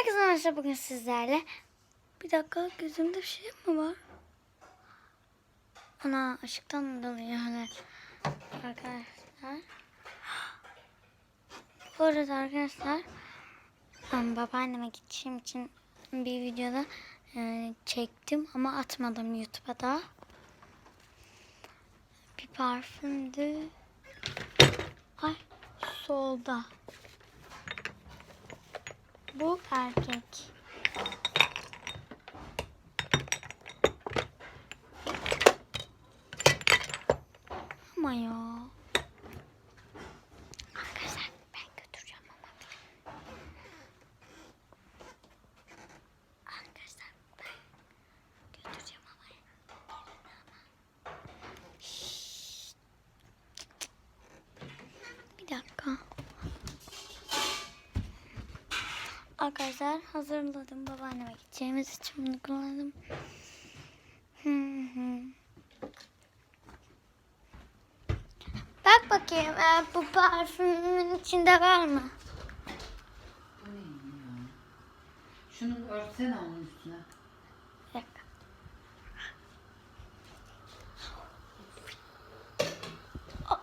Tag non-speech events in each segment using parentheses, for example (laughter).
Herkese merhaba bugün sizlerle. Bir dakika gözümde bir şey mi var? Ana ışıktan dolayı hani arkadaşlar. Bu arada arkadaşlar ben babaanneme gideceğim için bir videoda e, çektim ama atmadım YouTube'a da. Bir parfümdü. Ay solda. Bu erkek. Ama ya. Arkadaşlar ben götüreceğim ama. Arkadaşlar ben götüreceğim ama. Şşt. Bir dakika. Arkadaşlar hazırladım. Babaanneme gideceğimiz için bunu kullandım. Hı (laughs) hı. Bak bakayım e, bu parfümün içinde var mı? Bu ne ya? Şunu örtsene onun üstüne. Ah,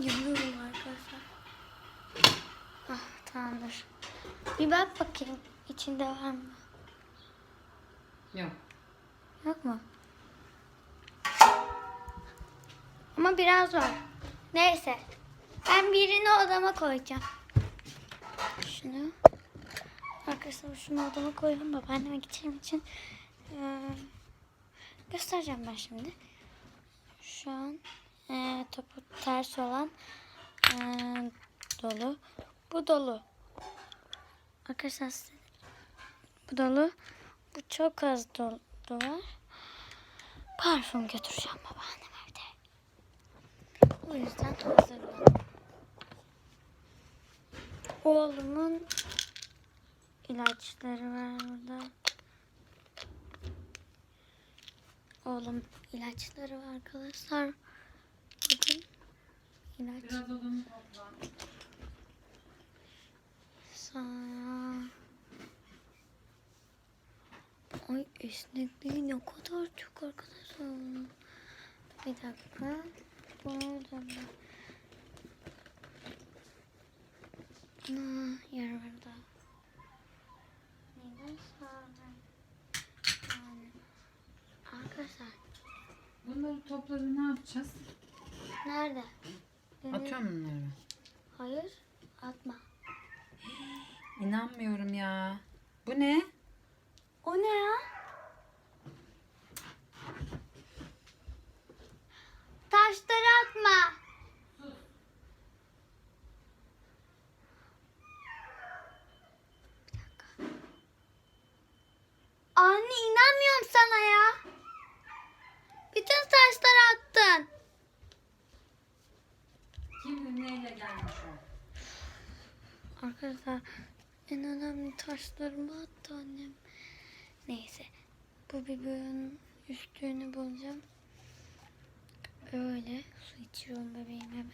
Yanıyorum arkadaşlar. Ah tamamdır. Bir bak bakayım içinde var mı? Yok. Yok mu? Ama biraz var. Neyse. Ben birini odama koyacağım. Şunu. Arkadaşlar şunu odama koyalım. Babaanneme gideceğim için. Ee, göstereceğim ben şimdi. Şu an e, topu ters olan e, dolu. Bu dolu. Arkadaşlar bu dolu. Bu çok az dolu var. Parfüm götüreceğim babaannem evde. O yüzden hazırladım. Oğlumun ilaçları var burada. Oğlum ilaçları var arkadaşlar. Bakın ilaç. Biraz odamı topla. Sonra... Ay esnekliği ne kadar çok arkadaşlar. Bir dakika. Bunu da. Ana yer var da. Neden? Yani, arkadaşlar Bunları topladı ne yapacağız? nerede? Benim- Atıyorum bunları. Hayır atma. İnanmıyorum ya. Bu ne? O ne ya? Taşları atma. Bir dakika. Anne inanmıyorum sana ya. Bütün taşları attın. Kim neyle gelmiş o? Arkadaşlar en önemli taşlarımı attı annem. Neyse. Bu biberin üstünü bulacağım. Öyle. Su içiyorum bebeğim hemen.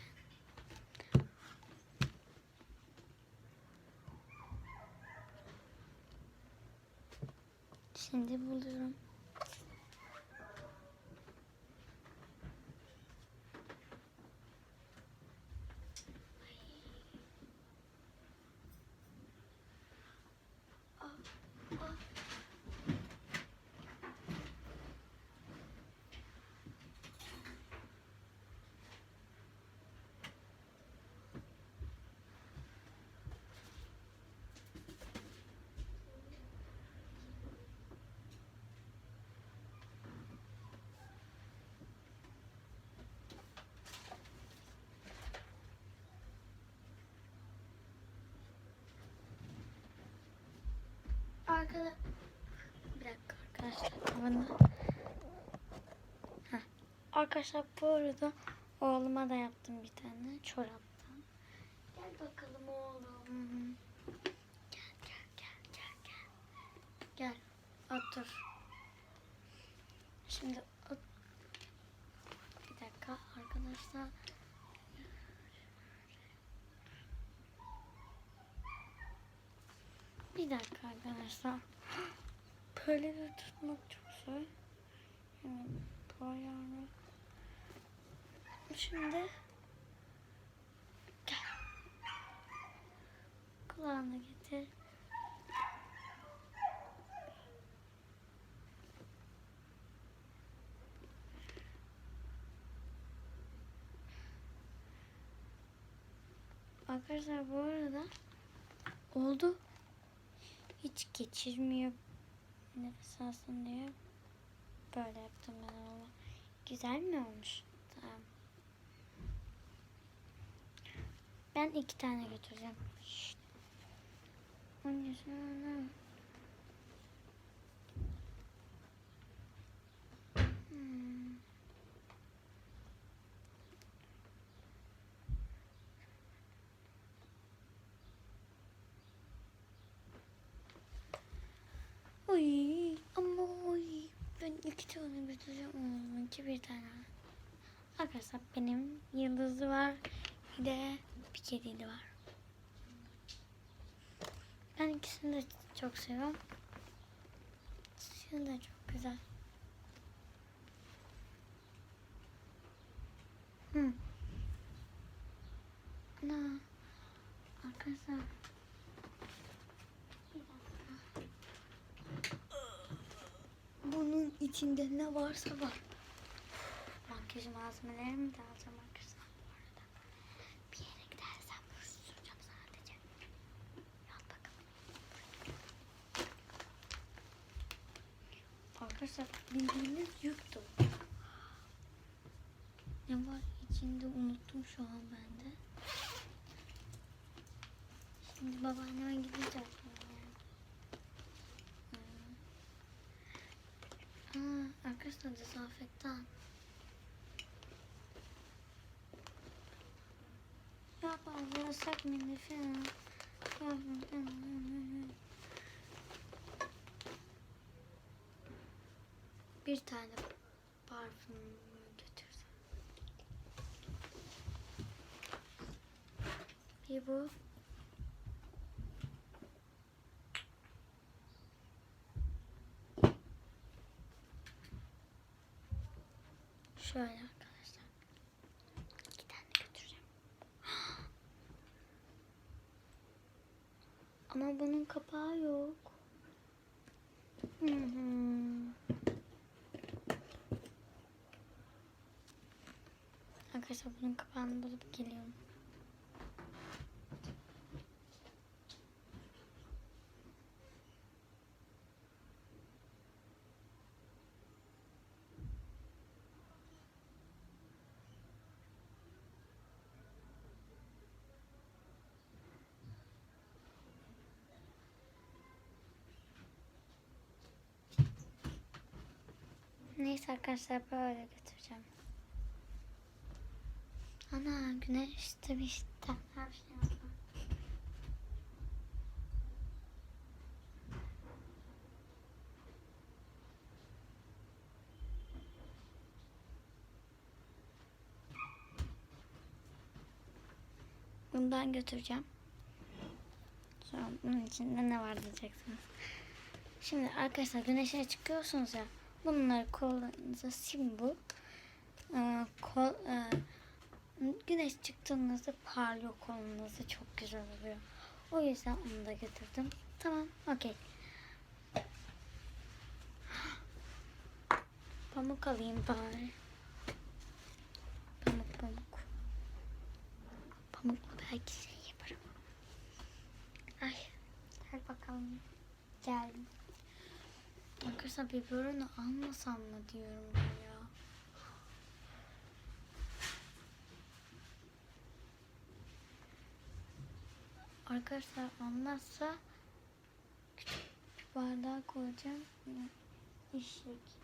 Şimdi buluyorum. Arkada bir dakika arkadaşlar bana. Arkadaşlar bu arada oğluma da yaptım bir tane çoraptan. Gel bakalım oğlum. Gel gel gel gel gel. Gel otur. Şimdi bir dakika arkadaşlar. Bir dakika arkadaşlar. Böyle de tutmak çok zor. Yani bu ayarı. Şimdi gel. Kulağını getir. Arkadaşlar bu arada oldu. Hiç geçirmiyor. Nefes alsın diye. Böyle yaptım ben ama. Güzel mi olmuş? Tamam. Ben iki tane götüreceğim. Şşt. Hmm. Oy ama oy. Ben iki tane götüreceğim. Hmm, iki bir tane. Arkadaşlar benim yıldızı var. Bir de bir kedili var. Ben ikisini de çok seviyorum. İkisi de çok güzel. Hı. Ana. Arkadaşlar. Bir dakika. Bunun içinde ne varsa var. Makyaj malzemelerimi de alacağım arkadaşlar. Bir yere gidersem ruj süreceğim sadece. Yat bakalım. Arkadaşlar bildiğiniz dolu. Ne var içinde unuttum şu an ben de. Şimdi babaanneme gideceğim. Yani. Hmm. Arkadaşlar dezenfektan. Ya ben yasak mıydı falan. Bir tane parfüm götürdüm. Bir bu. Şöyle arkadaşlar. İki tane götüreceğim. (gasps) Ama bunun kapağı yok. Hı. Arkadaşlar bunun kapağını bulup geliyorum. Neyse arkadaşlar böyle götüreceğim. Ana güneş tabii işte. Her şey var. Bundan götüreceğim. Sonra bunun içinde ne var diyeceksiniz. Şimdi arkadaşlar güneşe çıkıyorsunuz ya. Bunları kollarınıza sim. Ee, kol, e, güneş çıktığınızda parlıyor kolunuzu çok güzel oluyor. O yüzden onu da götürdüm. Tamam, okey. (gasps) Pamuk alayım bari. Pamuk pamuk. Pamukla belki şey yaparım. Ay, gel bakalım. Geldim. Arkadaşlar biberonu almasam mı diyorum ben ya. Arkadaşlar almazsa küçük bir bardağa koyacağım. İşlik.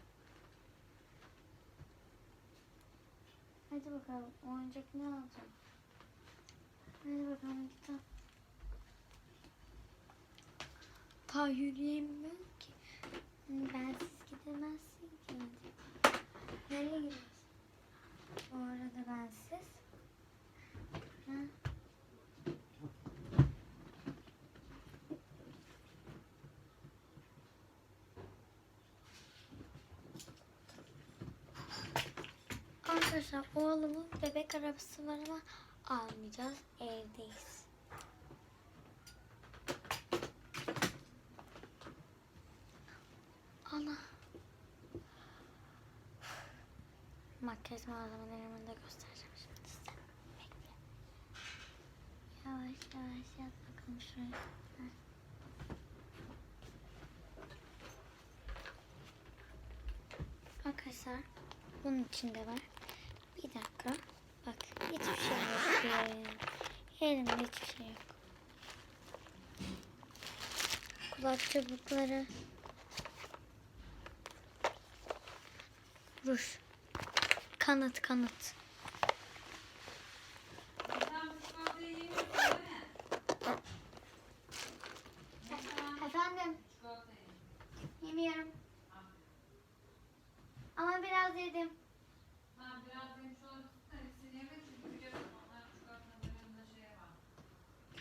Hadi bakalım oyuncak ne alacağım? Hadi bakalım kitap. Ta yürüyemiyorum ki. Bensiz gidemezsin ki. Nereye gidiyorsun? Bu arada bensiz. Ha? Arkadaşlar oğlumun bebek arabası var ama almayacağız. Evdeyiz. Malzemelerimi de göstereceğim şimdi size. Bekle. Yavaş yavaş yat bakalım şuraya. Arkadaşlar bunun içinde var. Bir dakika. Bak hiçbir şey yok. Elimde hiçbir şey yok. Kulak çubukları. Ruj. Mi? Mesela Efendim yemiyorum. Ama biraz yedim.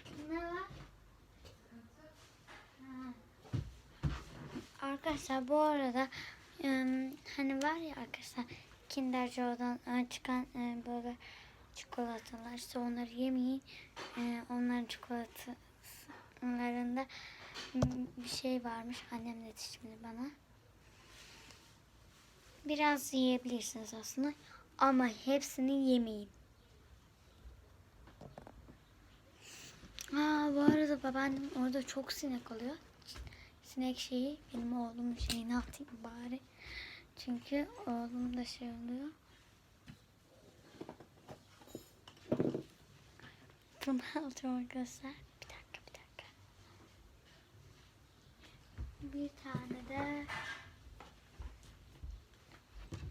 Şey. Ne var? Arkadaşlar bu arada ım, hani var ya arkadaşlar Kinder Joe'dan e, çıkan e, böyle çikolatalar işte onları yemeyin. E, onların çikolatalarında bir şey varmış. Annem dedi şimdi bana. Biraz yiyebilirsiniz aslında ama hepsini yemeyin. Aa, bu arada babaannem orada çok sinek oluyor sinek şeyi benim oğlumun şeyini atayım bari. Çünkü oğlum da şey oluyor. Bunu alacağım arkadaşlar. Bir dakika bir dakika. Bir tane de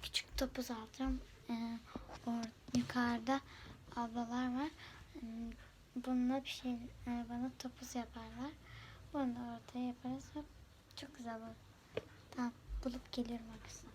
küçük topuz alacağım. Ee, or, yukarıda ablalar var. Bununla bir şey e, bana topuz yaparlar. Bunu da ortaya yaparız. Çok güzel olur. Tamam bulup geliyorum arkadaşlar.